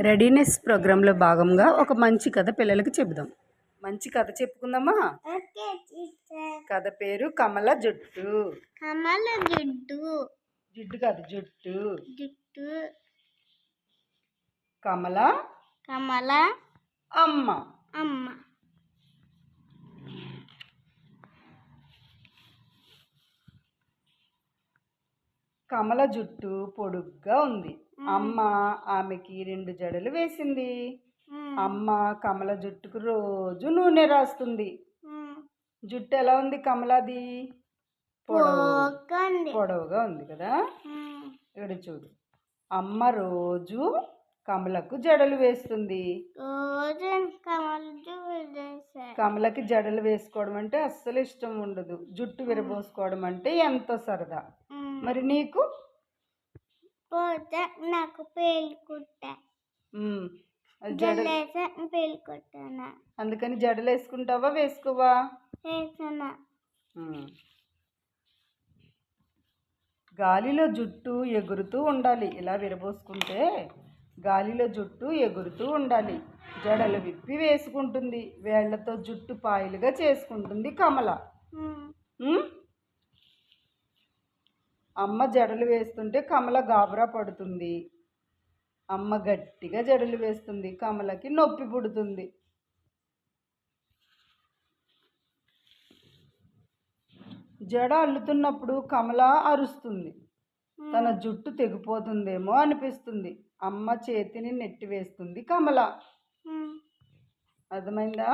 Readiness ప్రోగ్రాంలో భాగంగా ఒక మంచి కథ పిల్లలకి చెబుదాం. మంచి కథ చెప్పుకుందామా? కథ పేరు కమల జుట్టు. కమల జుట్టు. జిడ్డు కాదు జుట్టు. జుట్టు. కమల? కమల అమ్మ. అమ్మ. కమల జుట్టు పొడుగ్గా ఉంది. అమ్మ ఆమెకి రెండు జడలు వేసింది. మ్మ్. అమ్మ కమల జుట్టుకు రోజు నూనె రాస్తుంది. జుట్టు ఎలా ఉంది కమలది? పొడవుగా ఉంది కదా. ఇక్కడ చూడు. అమ్మ రోజు కమలకు జడలు వేస్తుంది. కమలకి జడలు వేసుకోవడం అంటే అస్సలు ఇష్టం ఉండదు. జుట్టు విరబోసుకోవడం అంటే ఎంతో సరదా. మరి నీకు? పోతే నాకు పేలు కుట్ట. ఉమ్, అది జడలు జల్లేసా పేలు కుట్టాను. అందుకని జడలు వేసుకుంటావా వేసుకోవా ఉమ్. గాలిలో జుట్టు ఎగురుతూ ఉండాలి. ఇలా విరబోసుకుంటే గాలిలో జుట్టు ఎగురుతూ ఉండాలి. జడలు విప్పి వేసుకుంటుంది. వేళ్ళతో జుట్టు పాయలుగా చేసుకుంటుంది కమల? అమ్మ జడలు వేస్తుంటే కమల గాబరా పడుతుంది. అమ్మ గట్టిగా జడలు వేస్తుంది కమలకి నొప్పి పుడుతుంది. జడ అల్లుతున్నప్పుడు కమల అరుస్తుంది. తన జుట్టు తెగిపోతుందేమో అనిపిస్తుంది. అమ్మ చేతిని నెట్టివేస్తుంది కమల. అర్థమైందా?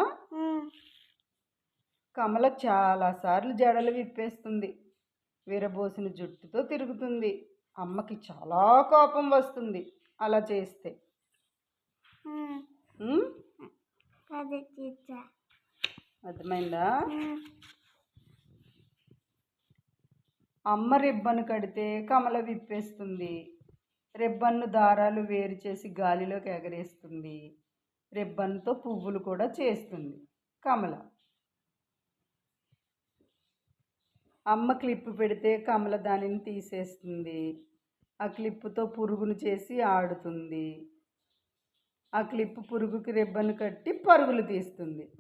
కమల చాలాసార్లు జడలు విప్పేస్తుంది. విరబోసిన జుట్టుతో తిరుగుతుంది. అమ్మకి చాలా కోపం వస్తుంది అలా చేస్తే. అర్థమైందా? అమ్మ రిబ్బను కడితే కమల విప్పేస్తుంది. రిబ్బన్ను దారాలు వేరు చేసి గాలిలోకి ఎగరేస్తుంది. రిబ్బన్తో పువ్వులు కూడా చేస్తుంది కమల. అమ్మ క్లిప్ పెడితే కమల దానిని తీసేస్తుంది. ఆ క్లిప్పుతో పురుగును చేసి ఆడుతుంది. ఆ క్లిప్ పురుగుకి రిబ్బన్ కట్టి పరుగులు తీస్తుంది.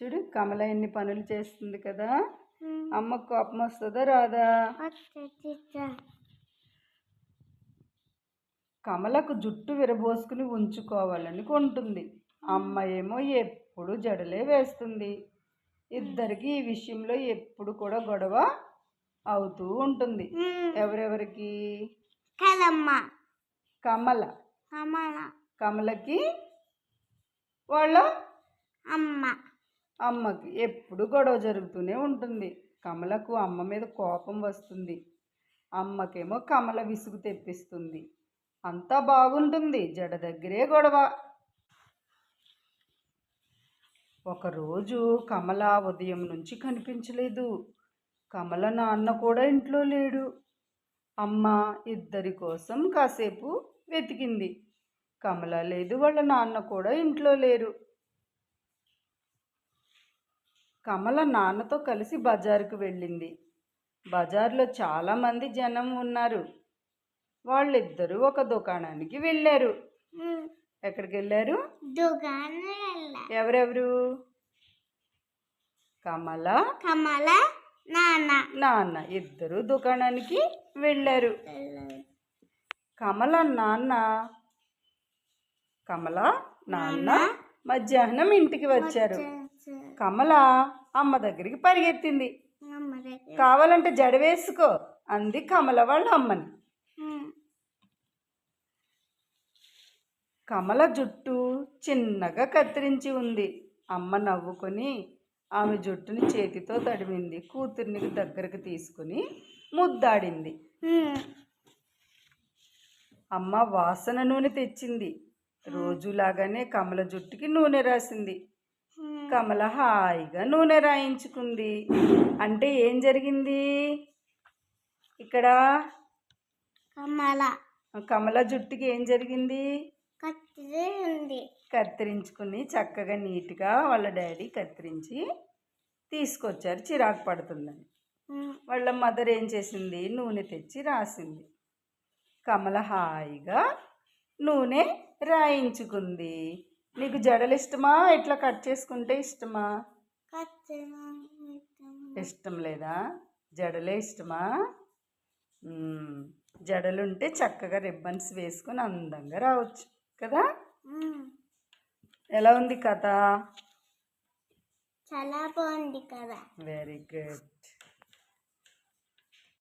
చూడు కమల ఎన్ని పనులు చేస్తుంది కదా. అమ్మ కోపం వస్తుందా రాదా? కమలకు జుట్టు విరబోసుకుని ఉంచుకోవాలని కొంటుంది. అమ్మ ఏమో ఎప్పుడు జడలే వేస్తుంది. ఇద్దరికి ఈ విషయంలో ఎప్పుడు కూడా గొడవ అవుతూ ఉంటుంది. ఎవరెవరికి? కలమ్మ. కమల. కమల. కమలకి వాళ్ళ అమ్మ. అమ్మకి ఎప్పుడు గొడవ జరుగుతూనే ఉంటుంది. కమలకు అమ్మ మీద కోపం వస్తుంది. అమ్మకేమో కమల విసుగు తెప్పిస్తుంది. అంతా బాగుంటుంది. జడ దగ్గరే గొడవ. ఒకరోజు కమల ఉదయం నుంచి కనిపించలేదు. కమల నాన్న కూడా ఇంట్లో లేడు. అమ్మ ఇద్దరి కోసం కాసేపు వెతికింది. కమల లేదు వాళ్ళ నాన్న కూడా ఇంట్లో లేరు. కమల నాన్నతో కలిసి బజారుకు వెళ్ళింది. బజార్లో చాలామంది జనం ఉన్నారు. వాళ్ళిద్దరూ ఒక దుకాణానికి వెళ్ళారు. ఎక్కడికి వెళ్ళారు ఎవరెవరు? కమల? కమల నాన్న. నాన్న. ఇద్దరు దుకాణానికి వెళ్ళారు. కమల నాన్న. కమల నాన్న మధ్యాహ్నం ఇంటికి వచ్చారు. కమల అమ్మ దగ్గరికి పరిగెత్తింది. కావాలంటే జడ వేసుకో అంది కమల వాళ్ళ అమ్మని. కమల జుట్టు చిన్నగా కత్తిరించి ఉంది. అమ్మ నవ్వుకొని ఆమె జుట్టుని చేతితో తడిమింది. కూతుర్ని దగ్గరకు తీసుకుని ముద్దాడింది. అమ్మ వాసన నూనె తెచ్చింది. రోజులాగానే కమల జుట్టుకి నూనె రాసింది. కమల హాయిగా నూనె రాయించుకుంది. అంటే ఏం జరిగింది? ఇక్కడ కమల. కమల జుట్టుకి ఏం జరిగింది? కత్తిరి ఉంది కత్తిరించుకుని చక్కగా నీట్గా వాళ్ళ డాడీ కత్తిరించి తీసుకొచ్చారు. చిరాకు పడుతుందని. వాళ్ళ మదర్ ఏం చేసింది? నూనె తెచ్చి రాసింది. కమల హాయిగా నూనె రాయించుకుంది. నీకు జడలు ఇష్టమా? ఇట్లా కట్ చేసుకుంటే ఇష్టమా? ఇష్టం లేదా? జడలే ఇష్టమా. జడలుంటే చక్కగా రిబ్బన్స్ వేసుకొని అందంగా రావచ్చు. కదా? ఎలా ఉంది కథ? చాలా బాగుంది కదా. Very good